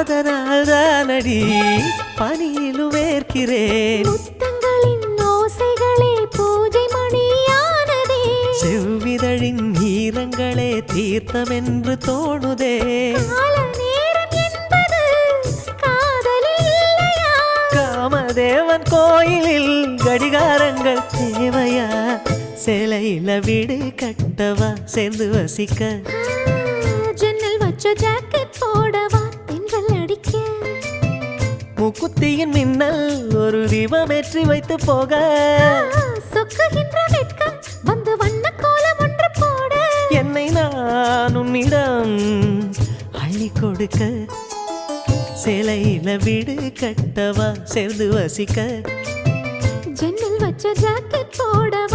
ஏனடி பனியிலும் வேர்க்கிறேன் முத்தங்களின் ஓசைகளே பூஜை மணியானதே. செவ்விதழின் ஈரங்களே தோணுதே. என்பது காதலில் இல்லையா? காமதேவன் கோயிலில் கடிகாரங்கள் தேவையா? சிலையில வீடு கட்டவா? சேர்ந்து வசிக்க. ஜன்னல் வச்ச ஜாக்கெட் முக்குத்தியின் மின்னல் ஒரு தீபமேற்றி வைத்து போக. சொக்குகின்ற வெட்கம் வந்து வண்ண கோலம் ஒன்று போட. என்னை நான் உன்னிடம் அள்ளி கொடுக்க. சிலையில வீடு கட்டவா சேர்ந்து வசிக்க. ஜன்னல் வச்ச ஜாக்கெட் தென்றல்